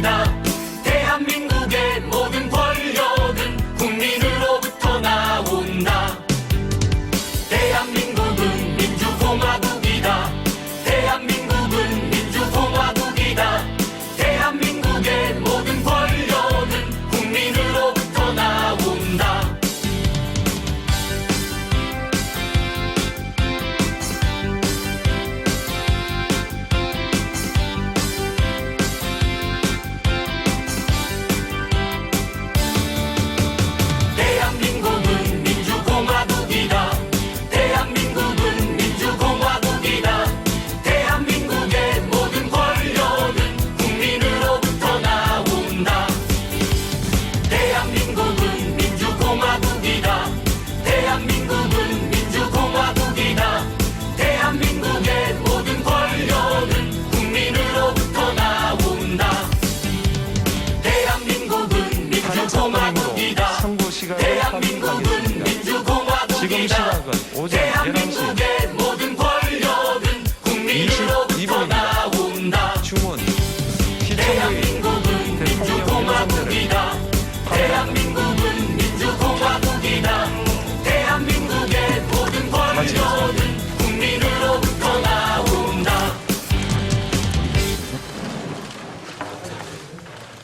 나. 시각을 선택하겠습니다. 지금 시각은 오전 11시 22분입니다. 주문 시청률이